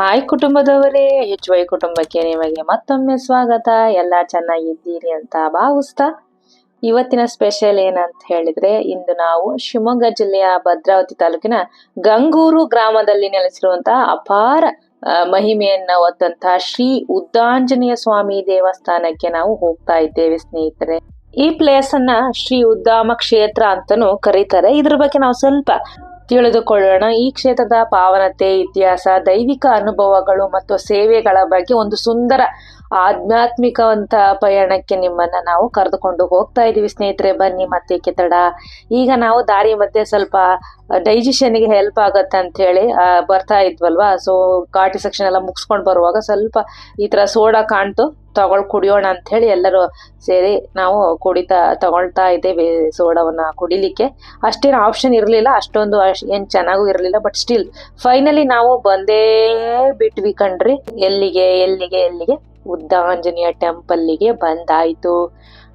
Hi ಕುಟುಂಬದವರೇ H Y ಕುಟುಂಬಕ್ಕೆ ನಿಮಗೆ ಮತ್ತೊಮ್ಮೆ ಸ್ವಾಗತ. ಎಲ್ಲ ಚೆನ್ನಾಗಿದ್ದೀರಿ ಅಂತ ಭಾವಿಸ್ತಾ ಇವತ್ತಿನ ಸ್ಪೆಷಲ್ ಏನಂತ ಹೇಳಿದ್ರೆ, ಇಂದು ನಾವು ಶಿವಮೊಗ್ಗ ಜಿಲ್ಲೆಯ ಭದ್ರಾವತಿ ತಾಲೂಕಿನ ಗಂಗೂರು ಗ್ರಾಮದಲ್ಲಿ ನೆಲೆಸಿರುವಂತಹ ಅಪಾರ ಮಹಿಮೆಯನ್ನ ಹೊತ್ತಂತಹ ಶ್ರೀ ಉದ್ದಾಂಜನೇಯ ಸ್ವಾಮಿ ದೇವಸ್ಥಾನಕ್ಕೆ ನಾವು ಹೋಗ್ತಾ ಇದ್ದೇವೆ ಸ್ನೇಹಿತರೆ. ಈ ಪ್ಲೇಸ್ ಅನ್ನ ಶ್ರೀ ಉದ್ದಾಮ ಕ್ಷೇತ್ರ ಅಂತಾನೂ ಕರೀತಾರೆ. ಇದ್ರ ಬಗ್ಗೆ ನಾವು ಸ್ವಲ್ಪ ತಿಳಿದುಕೊಳ್ಳೋಣ. ಈ ಕ್ಷೇತ್ರದ ಪಾವನತೆ ಇತಿಹಾಸ ದೈವಿಕ ಅನುಭವಗಳು ಮತ್ತು ಸೇವೆಗಳ ಬಗ್ಗೆ ಒಂದು ಸುಂದರ ಆಧ್ಯಾತ್ಮಿಕವಂತ ಪಯಣಕ್ಕೆ ನಿಮ್ಮನ್ನ ನಾವು ಕರೆದುಕೊಂಡು ಹೋಗ್ತಾ ಇದೀವಿ, ಸ್ನೇಹಿತರೆ. ಬನ್ನಿ ಮತ್ತೆ ತಡ ಈಗ ನಾವು ದಾರಿ ಮಧ್ಯೆ ಸ್ವಲ್ಪ ಡೈಜೆಷನ್ಗೆ ಹೆಲ್ಪ್ ಆಗತ್ತೆ ಅಂತ ಹೇಳಿ ಬರ್ತಾ ಇದ್ವಲ್ವಾ? ಸೊ ಘಾಟಿ ಸೆಕ್ಷನ್ ಎಲ್ಲ ಮುಗಿಸ್ಕೊಂಡು ಬರುವಾಗ ಸ್ವಲ್ಪ ಈ ತರ ಸೋಡಾ ಕಾಣ್ತು, ತಗೊಳ್ ಕುಡಿಯೋಣ ಅಂತ ಹೇಳಿ ಎಲ್ಲರೂ ಸೇರಿ ನಾವು ಕುಡಿತಾ, ತಗೊಳ್ತಾ ಇದ್ದೇವೆ ಸೋಡಾವನ್ನ ಕುಡಿಲಿಕ್ಕೆ. ಅಷ್ಟೇನು ಆಪ್ಷನ್ ಇರಲಿಲ್ಲ, ಅಷ್ಟೊಂದು ಏನ್ ಚೆನ್ನಾಗೂ ಇರಲಿಲ್ಲ ಬಟ್ ಸ್ಟಿಲ್ ಫೈನಲಿ ನಾವು ಬಂದೇ ಬಿಟ್ವಿ ಕಣ್ರಿ. ಎಲ್ಲಿಗೆ ಎಲ್ಲಿಗೆ ಎಲ್ಲಿಗೆ? ಉದ್ದಾಂಜನೇಯ ಟೆಂಪಲ್ಗೆ ಬಂದಾಯ್ತು.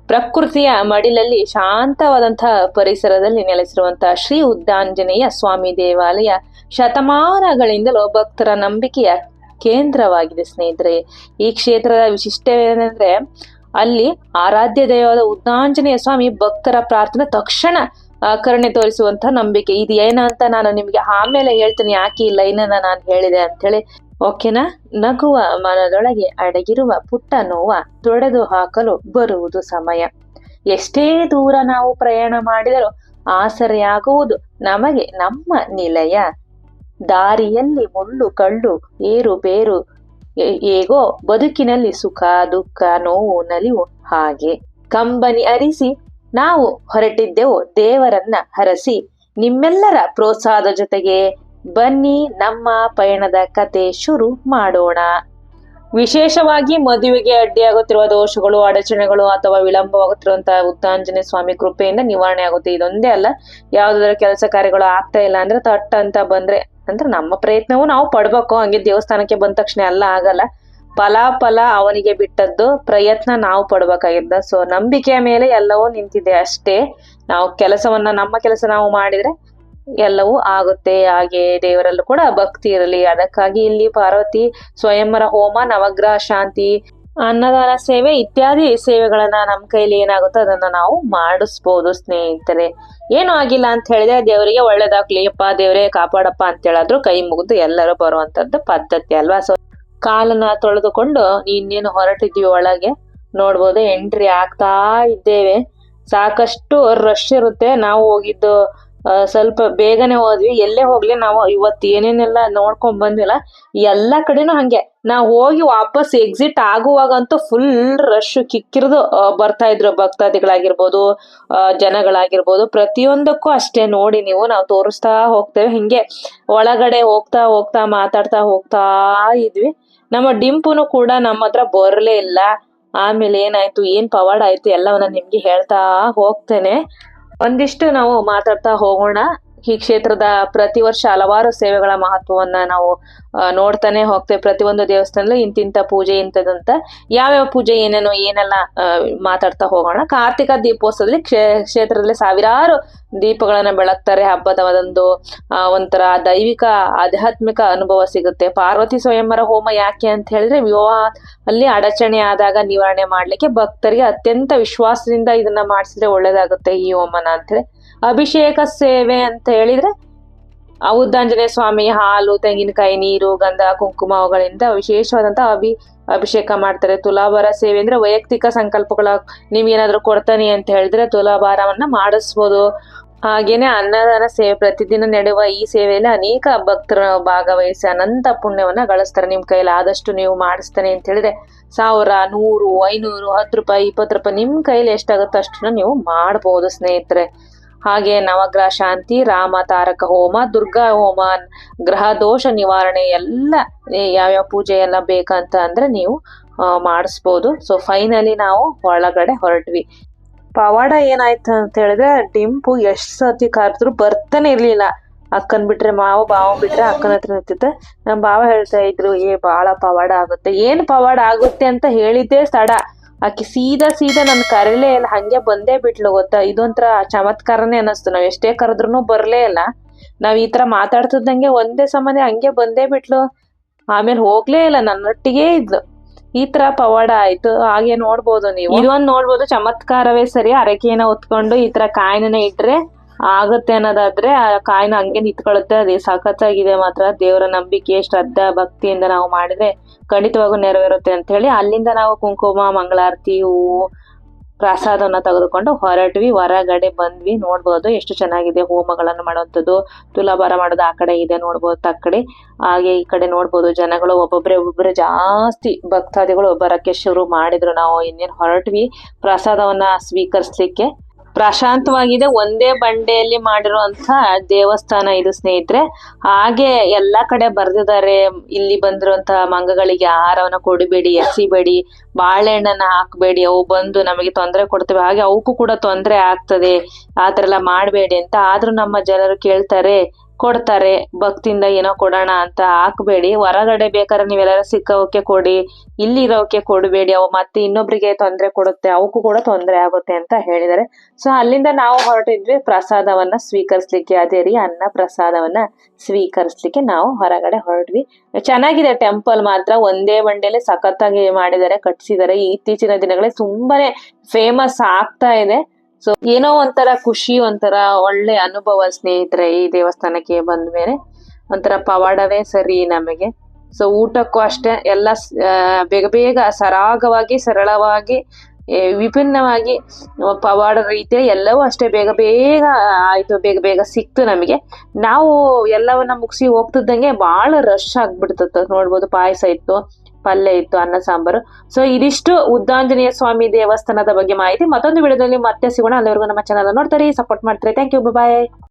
ಪ್ರಕೃತಿಯ ಮಡಿಲಲ್ಲಿ ಶಾಂತವಾದಂತಹ ಪರಿಸರದಲ್ಲಿ ನೆಲೆಸಿರುವಂತಹ ಶ್ರೀ ಉದ್ದಾಂಜನೇಯ ಸ್ವಾಮಿ ದೇವಾಲಯ ಶತಮಾನಗಳಿಂದಲೂ ಭಕ್ತರ ನಂಬಿಕೆಯ ಕೇಂದ್ರವಾಗಿದೆ ಸ್ನೇಹಿತರೆ. ಈ ಕ್ಷೇತ್ರದ ವಿಶಿಷ್ಟವೇನೆಂದ್ರೆ ಅಲ್ಲಿ ಆರಾಧ್ಯ ದೈವದ ಉದ್ದಾಂಜನೇಯ ಸ್ವಾಮಿ ಭಕ್ತರ ಪ್ರಾರ್ಥನೆ ತಕ್ಷಣ ಕರುಣೆ ತೋರಿಸುವಂತ ನಂಬಿಕೆ. ಇದು ಏನಂತ ನಾನು ನಿಮ್ಗೆ ಆಮೇಲೆ ಹೇಳ್ತೇನೆ, ಯಾಕೆ ಈ ಲೈನನ್ನ ನಾನು ಹೇಳಿದೆ ಅಂತ ಹೇಳಿ ಓಕೆನಾ? ನಗುವ ಮನದೊಳಗೆ ಅಡಗಿರುವ ಪುಟ್ಟ ನೋವ ತೊಡೆದು ಹಾಕಲು ಬರುವುದು ಸಮಯ. ಎಷ್ಟೇ ದೂರ ನಾವು ಪ್ರಯಾಣ ಮಾಡಿದರೂ ಆಸರೆಯಾಗುವುದು ನಮಗೆ ನಮ್ಮ ನಿಲಯ. ದಾರಿಯಲ್ಲಿ ಮುಳ್ಳು, ಕಳ್ಳು, ಏರು, ಬೇರು ಹೇಗೋ ಬದುಕಿನಲ್ಲಿ ಸುಖ, ದುಃಖ, ನೋವು ನಲಿವು ಹಾಗೆ. ಕಂಬನಿ ಅರಿಸಿ ನಾವು ಹೊರಟಿದ್ದೆವು ದೇವರನ್ನ ಹರಸಿ ನಿಮ್ಮೆಲ್ಲರ ಪ್ರೋತ್ಸಾಹದ ಜೊತೆಗೆ. ಬನ್ನಿ ನಮ್ಮ ಪಯಣದ ಕತೆ ಶುರು ಮಾಡೋಣ. ವಿಶೇಷವಾಗಿ ಮದುವೆಗೆ ಅಡ್ಡಿಯಾಗುತ್ತಿರುವ ದೋಷಗಳು, ಅಡಚಣೆಗಳು ಅಥವಾ ವಿಳಂಬವಾಗುತ್ತಿರುವಂತಹ ಉತ್ತಾಂಜನೆ ಸ್ವಾಮಿ ಕೃಪೆಯಿಂದ ನಿವಾರಣೆ ಆಗುತ್ತೆ. ಇದೊಂದೇ ಅಲ್ಲ, ಯಾವ್ದಾದ್ರ ಕೆಲಸ ಕಾರ್ಯಗಳು ಆಗ್ತಾ ಇಲ್ಲ ಅಂದ್ರೆ ತಟ್ಟ ಅಂತ ಬಂದ್ರೆ, ಅಂದ್ರೆ ನಮ್ಮ ಪ್ರಯತ್ನವೂ ನಾವು ಪಡ್ಬೇಕು. ಹಂಗೆ ದೇವಸ್ಥಾನಕ್ಕೆ ಬಂದ ತಕ್ಷಣ ಎಲ್ಲ ಆಗಲ್ಲ. ಫಲ ಫಲ ಅವನಿಗೆ ಬಿಟ್ಟದ್ದು ಪ್ರಯತ್ನ ನಾವು ಪಡ್ಬೇಕಾಗಿದ್ದ. ಸೊ ನಂಬಿಕೆಯ ಮೇಲೆ ಎಲ್ಲವೂ ನಿಂತಿದೆ ಅಷ್ಟೇ. ನಾವು ಕೆಲಸವನ್ನ, ನಮ್ಮ ಕೆಲಸ ನಾವು ಮಾಡಿದ್ರೆ ಎಲ್ಲವೂ ಆಗುತ್ತೆ. ಹಾಗೆ ದೇವರಲ್ಲೂ ಕೂಡ ಭಕ್ತಿ ಇರಲಿ. ಅದಕ್ಕಾಗಿ ಇಲ್ಲಿ ಪಾರ್ವತಿ ಸ್ವಯಂವರ ಹೋಮ, ನವಗ್ರಹ ಶಾಂತಿ, ಅನ್ನದಾನ ಸೇವೆ ಇತ್ಯಾದಿ ಸೇವೆಗಳನ್ನ ನಮ್ಮ ಕೈಲಿ ಏನಾಗುತ್ತೋ ಅದನ್ನ ನಾವು ಮಾಡಿಸ್ಬೋದು ಸ್ನೇಹಿತರೆ. ಏನು ಆಗಿಲ್ಲ ಅಂತ ಹೇಳಿದ್ರೆ ದೇವರಿಗೆ ಒಳ್ಳೇದಾಗ್ಲಿ. ಅಪ್ಪ ದೇವರೇ ಕಾಪಾಡಪ್ಪ ಅಂತ ಹೇಳಾದ್ರು ಕೈ ಮುಗಿದು ಎಲ್ಲರೂ ಬರುವಂತದ್ದು ಪದ್ಧತಿ ಅಲ್ವಾ? ಸೊ ಕಾಲನ್ನ ತೊಳೆದುಕೊಂಡು ಇನ್ನೇನು ಹೊರಟಿದ್ವಿ ಒಳಗೆ? ನೋಡ್ಬೋದು ಎಂಟ್ರಿ ಆಗ್ತಾ ಇದ್ದೇವೆ. ಸಾಕಷ್ಟು ರಶ್ ಇರುತ್ತೆ. ನಾವು ಹೋಗಿದ್ದು ಸ್ವಲ್ಪ ಬೇಗನೆ ಹೋದ್ವಿ. ಎಲ್ಲೇ ಹೋಗ್ಲಿ ನಾವು ಇವತ್ತು ಏನೇನೆಲ್ಲ ನೋಡ್ಕೊಂಡ್ ಬಂದಿಲ್ಲ ಎಲ್ಲಾ ಕಡೆನೂ ಹಂಗೆ. ನಾವು ಹೋಗಿ ವಾಪಸ್ ಎಕ್ಸಿಟ್ ಆಗುವಾಗಂತೂ ಫುಲ್ ರಶ್ ಕಿಕ್ಕಿರ್ದು ಬರ್ತಾ ಇದ್ರು ಭಕ್ತಾದಿಗಳಾಗಿರ್ಬೋದು ಜನಗಳಾಗಿರ್ಬೋದು. ಪ್ರತಿಯೊಂದಕ್ಕೂ ಅಷ್ಟೇ ನೋಡಿ ನೀವು, ನಾವು ತೋರಿಸ್ತಾ ಹೋಗ್ತೇವೆ. ಹಿಂಗೆ ಒಳಗಡೆ ಹೋಗ್ತಾ ಹೋಗ್ತಾ ಮಾತಾಡ್ತಾ ಹೋಗ್ತಾ ಇದ್ವಿ. ನಮ್ಮ ಡಿಂಪುನು ಕೂಡ ನಮ್ಮ ಹತ್ರ ಬರಲೇ ಇಲ್ಲ. ಆಮೇಲೆ ಏನಾಯ್ತು, ಏನ್ ಪವಾಡ ಆಯ್ತು, ಎಲ್ಲವನ್ನ ನಿಮ್ಗೆ ಹೇಳ್ತಾ ಹೋಗ್ತೇನೆ. ಒಂದಿಷ್ಟು ನಾವು ಮಾತಾಡ್ತಾ ಹೋಗೋಣ. ಈ ಕ್ಷೇತ್ರದ ಪ್ರತಿ ವರ್ಷ ಹಲವಾರು ಸೇವೆಗಳ ಮಹತ್ವವನ್ನ ನಾವು ನೋಡ್ತಾನೆ ಹೋಗ್ತೇವೆ. ಪ್ರತಿಯೊಂದು ದೇವಸ್ಥಾನದಲ್ಲೂ ಇಂತಿಂತ ಪೂಜೆ ಇಂಥದಂತ ಯಾವ್ಯಾವ ಪೂಜೆ ಏನೇನೋ ಏನೆಲ್ಲ ಮಾತಾಡ್ತಾ ಹೋಗೋಣ. ಕಾರ್ತಿಕ ದೀಪೋತ್ಸವದಲ್ಲಿ ಕ್ಷೇ, ಕ್ಷೇತ್ರದಲ್ಲಿ ಸಾವಿರಾರು ದೀಪಗಳನ್ನ ಬೆಳಗ್ತಾರೆ. ಹಬ್ಬದ ಒಂದೊಂದು ಆ, ಒಂಥರ ದೈವಿಕ ಆಧ್ಯಾತ್ಮಿಕ ಅನುಭವ ಸಿಗುತ್ತೆ. ಪಾರ್ವತಿ ಸ್ವಯಂವರ ಹೋಮ ಯಾಕೆ ಅಂತ ಹೇಳಿದ್ರೆ ವಿವಾಹ ಅಲ್ಲಿ ಅಡಚಣೆ ಆದಾಗ ನಿವಾರಣೆ ಮಾಡ್ಲಿಕ್ಕೆ ಭಕ್ತರಿಗೆ ಅತ್ಯಂತ ವಿಶ್ವಾಸದಿಂದ ಇದನ್ನ ಮಾಡಿಸಿದ್ರೆ ಒಳ್ಳೇದಾಗುತ್ತೆ ಈ ಹೋಮನ ಅಂತ ಹೇಳಿ. ಅಭಿಷೇಕ ಸೇವೆ ಅಂತ ಹೇಳಿದ್ರೆ ಉದ್ದಾಂಜನೇಯ ಸ್ವಾಮಿ ಹಾಲು ತೆಂಗಿನಕಾಯಿ ನೀರು ಗಂಧ ಕುಂಕುಮ ಅವುಗಳಿಂದ ವಿಶೇಷವಾದಂತಹ ಅಭಿ ಅಭಿಷೇಕ ಮಾಡ್ತಾರೆ. ತುಲಾಭಾರ ಸೇವೆ ಅಂದ್ರೆ ವೈಯಕ್ತಿಕ ಸಂಕಲ್ಪಗಳ ನೀವೇನಾದ್ರೂ ಕೊಡ್ತಾನೆ ಅಂತ ಹೇಳಿದ್ರೆ ತುಲಾಭಾರವನ್ನ ಮಾಡಿಸ್ಬೋದು. ಹಾಗೇನೆ ಅನ್ನದಾನ ಸೇವೆ, ಪ್ರತಿದಿನ ನಡೆಯುವ ಈ ಸೇವೆಯಲ್ಲಿ ಅನೇಕ ಭಕ್ತರು ಭಾಗವಹಿಸಿ ಅನಂತ ಪುಣ್ಯವನ್ನ ಗಳಿಸ್ತಾರೆ. ನಿಮ್ ಕೈಯಲ್ಲಿ ಆದಷ್ಟು ನೀವು ಮಾಡಿಸ್ತಾನೆ ಅಂತ ಹೇಳಿದ್ರೆ ಸಾವಿರ, ನೂರು, ಐನೂರು, ಹತ್ತು ರೂಪಾಯಿ, ಇಪ್ಪತ್ತು ರೂಪಾಯಿ ನಿಮ್ ಕೈಯಲ್ಲಿ ಎಷ್ಟಾಗುತ್ತೋ ಅಷ್ಟನ್ನ ನೀವು ಮಾಡಬಹುದು ಸ್ನೇಹಿತರೆ. ಹಾಗೆ ನವಗ್ರಹ ಶಾಂತಿ, ರಾಮ ತಾರಕ ಹೋಮ, ದುರ್ಗಾ ಹೋಮ, ಗ್ರಹ ದೋಷ ನಿವಾರಣೆ ಎಲ್ಲ ಯಾವ್ಯಾವ ಪೂಜೆ ಎಲ್ಲ ಬೇಕಂತ ಅಂದ್ರೆ ನೀವು ಮಾಡಿಸ್ಬೋದು. ಸೊ ಫೈನಲಿ ನಾವು ಒಳಗಡೆ ಹೊರಟ್ವಿ. ಪವಾಡ ಏನಾಯ್ತು ಅಂತ ಹೇಳಿದ್ರೆ ಡಿಂಪು ಎಷ್ಟ್ ಸತಿ ಕರೆದ್ರು ಬರ್ತಾನೆ ಇರ್ಲಿಲ್ಲ. ಅಕ್ಕನ್ ಬಿಟ್ರೆ ಮಾವ, ಬಾವ ಬಿಟ್ರೆ ಅಕ್ಕನ ಹತ್ರ ನಿಂತಿದ್ದೆ. ನಮ್ಮ ಬಾವ ಹೇಳ್ತಾ ಇದ್ರು, ಏ, ಬಾಳ ಪವಾಡ ಆಗುತ್ತೆ. ಏನ್ ಪವಾಡ ಆಗುತ್ತೆ ಅಂತ ಹೇಳಿದ್ದೆ ಸಡ ಆಕಿ ಸೀದಾ ಸೀದಾ ನನ್ ಕರೀಲೇ ಇಲ್ಲ, ಹಂಗೆ ಬಂದೇ ಬಿಟ್ಲು ಗೊತ್ತಾ? ಇದೊಂಥರ ಚಮತ್ಕಾರನೇ ಅನಸ್ತು ನಾವ್ ಎಷ್ಟೇ ಕರೆದ್ರು ಬರ್ಲೇ ಇಲ್ಲ. ನಾವ್ ಈ ತರ ಮಾತಾಡ್ತಿದ್ದಂಗೆ ಒಂದೇ ಸಮನೆ ಹಂಗೆ ಬಂದೇ ಬಿಟ್ಲು. ಆಮೇಲೆ ಹೋಗ್ಲೇ ಇಲ್ಲ, ನನ್ನೊಟ್ಟಿಗೆ ಇದ್ಲು. ಈ ತರ ಪವಾಡ ಆಯ್ತು. ಹಾಗೆ ನೋಡ್ಬೋದು ನೀವು. ಇದೊಂದು ನೋಡ್ಬೋದು, ಚಮತ್ಕಾರವೇ ಸರಿ, ಅರಕೆನ ಹೊತ್ಕೊಂಡು ಈ ತರ ಕಾಯಿನ ಇಟ್ರೆ ಆಗುತ್ತೆ ಅನ್ನೋದಾದ್ರೆ ಆ ಕಾಯಿನ ಹಂಗೆ ನಿಂತ್ಕೊಳ್ಳುತ್ತೆ ಅದೇ ಸಖತ್ತಾಗಿದೆ ಮಾತ್ರ. ದೇವರ ನಂಬಿಕೆ, ಶ್ರದ್ಧಾ, ಭಕ್ತಿಯಿಂದ ನಾವು ಮಾಡಿದ್ರೆ ಖಂಡಿತವಾಗೂ ನೆರವೇರುತ್ತೆ ಅಂತ ಹೇಳಿ, ಅಲ್ಲಿಂದ ನಾವು ಕುಂಕುಮ, ಮಂಗಳಾರತಿ, ಹೂವು ಪ್ರಸಾದವನ್ನ ತೆಗೆದುಕೊಂಡು ಹೊರಟ್ವಿ, ಹೊರಗಡೆ ಬಂದ್ವಿ, ನೋಡ್ಬೋದು ಎಷ್ಟು ಚೆನ್ನಾಗಿದೆ ಹೋಮಗಳನ್ನು ಮಾಡುವಂಥದ್ದು, ತುಲಾಭಾರ ಮಾಡೋದು ಆ ಕಡೆ ಇದೆ, ನೋಡ್ಬೋದು ತಕ್ಕಡೆ. ಹಾಗೆ ಈ ಕಡೆ ನೋಡ್ಬೋದು ಜನಗಳು ಒಬ್ಬೊಬ್ಬರೇ ಒಬ್ಬೊಬ್ಬರು ಜಾಸ್ತಿ ಭಕ್ತಾದಿಗಳು ಬರಕ್ಕೆ ಶುರು ಮಾಡಿದ್ರು. ನಾವು ಇನ್ನೇನು ಹೊರಟ್ವಿ, ಪ್ರಸಾದವನ್ನ ಸ್ವೀಕರಿಸ್ಲಿಕ್ಕೆ ಪ್ರಶಾಂತವಾಗಿದೆ. ಒಂದೇ ಬಂಡೆಯಲ್ಲಿ ಮಾಡಿರುವಂತ ದೇವಸ್ಥಾನ ಇದು, ಸ್ನೇಹಿತರೆ. ಹಾಗೆ ಎಲ್ಲಾ ಕಡೆ ಬರ್ದಿದ್ದಾರೆ. ಇಲ್ಲಿ ಬಂದಿರುವಂತಹ ಮಂಗಗಳಿಗೆ ಆಹಾರವನ್ನ ಕೊಡಬೇಡಿ ಎಸಿಬೇಡಿ ಬಾಳೆಹಣ್ಣನ್ನ ಹಾಕಬೇಡಿ. ಅವು ಬಂದು ನಮಗೆ ತೊಂದರೆ ಕೊಡ್ತವೆ. ಹಾಗೆ ಅವಕ್ಕೂ ಕೂಡ ತೊಂದರೆ ಆಗ್ತದೆ. ಆತರ ಎಲ್ಲ ಮಾಡಬೇಡಿ ಅಂತ. ಆದ್ರೂ ನಮ್ಮ ಜನರು ಕೇಳ್ತಾರೆ ಕೊಡ್ತಾರೆ, ಭಕ್ತಿಯಿಂದ ಏನೋ ಕೊಡೋಣ ಅಂತ ಹಾಕ್ಬೇಡಿ. ಹೊರಗಡೆ ಬೇಕಾದ್ರೆ ನೀವೆಲ್ಲ ಸಿಕ್ಕವಕ್ಕೆ ಕೊಡಿ ಇಲ್ಲಿ ಇರೋಕೆ ಕೊಡಬೇಡಿ. ಅವು ಮತ್ತೆ ಇನ್ನೊಬ್ರಿಗೆ ತೊಂದರೆ ಕೊಡುತ್ತೆ ಅವಕ್ಕೂ ಕೂಡ ತೊಂದರೆ ಆಗುತ್ತೆ ಅಂತ ಹೇಳಿದ್ದಾರೆ. ಸೊ, ಅಲ್ಲಿಂದ ನಾವು ಹೊರಟಿದ್ವಿ. ಪ್ರಸಾದವನ್ನ ಸ್ವೀಕರಿಸ್ಲಿಕ್ಕೆ, ಅದೇ ರೀ ಅನ್ನ ಪ್ರಸಾದವನ್ನ ಸ್ವೀಕರಿಸ್ಲಿಕ್ಕೆ ನಾವು ಹೊರಗಡೆ ಹೊರಟ್ವಿ. ಚೆನ್ನಾಗಿದೆ ಟೆಂಪಲ್ ಮಾತ್ರ. ಒಂದೇ ಬಂಡೆಯಲ್ಲಿ ಸಖತ್ತಾಗಿ ಮಾಡಿದ್ದಾರೆ ಕಟ್ಸಿದ್ದಾರೆ ಇತ್ತೀಚಿನ ದಿನಗಳಲ್ಲಿ ತುಂಬಾನೇ ಫೇಮಸ್ ಆಗ್ತಾ ಇದೆ. ಸೊ ಏನೋ ಒಂಥರ ಖುಷಿ, ಒಂಥರ ಒಳ್ಳೆ ಅನುಭವ ಸ್ನೇಹಿತರೆ ಈ ದೇವಸ್ಥಾನಕ್ಕೆ ಬಂದ ಮೇಲೆ. ಒಂಥರ ಪವಾಡವೇ ಸರಿ ನಮಗೆ. ಸೊ ಊಟಕ್ಕೂ ಅಷ್ಟೇ, ಎಲ್ಲ ಬೇಗ ಬೇಗ ಸರಾಗವಾಗಿ, ಸರಳವಾಗಿ ವಿಭಿನ್ನವಾಗಿ ಪವಾಡ ರೀತಿಯ ಎಲ್ಲವೂ ಅಷ್ಟೇ ಬೇಗ ಬೇಗ ಆಯ್ತು, ಬೇಗ ಬೇಗ ಸಿಕ್ತು ನಮಗೆ. ನಾವು ಎಲ್ಲವನ್ನ ಮುಗಿಸಿ ಹೋಗ್ತಿದ್ದಂಗೆ ಬಹಳ ರಶ್ ಆಗ್ಬಿಡ್ತದ ನೋಡ್ಬೋದು ಪಾಯಸ ಇತ್ತು ಪಲ್ಯ ಇತ್ತು, ಅನ್ನ, ಸಾಂಬಾರು. ಸೊ ಇದಿಷ್ಟು ಉದ್ದಾಂಜನೇಯ ಸ್ವಾಮಿ ದೇವಸ್ಥಾನದ ಬಗ್ಗೆ ಮಾಹಿತಿ ಮತ್ತೊಂದು ವಿಡಿಯೋದಲ್ಲಿ ಮತ್ತೆ ಸಿಗೋಣ. ಅಲ್ಲಿವರೆಗೂ ನಮ್ಮ ಚಾನಲ್ ನೋಡ್ತಾರೆ ಸಪೋರ್ಟ್ ಮಾಡ್ತಾರೆ. Thank you bye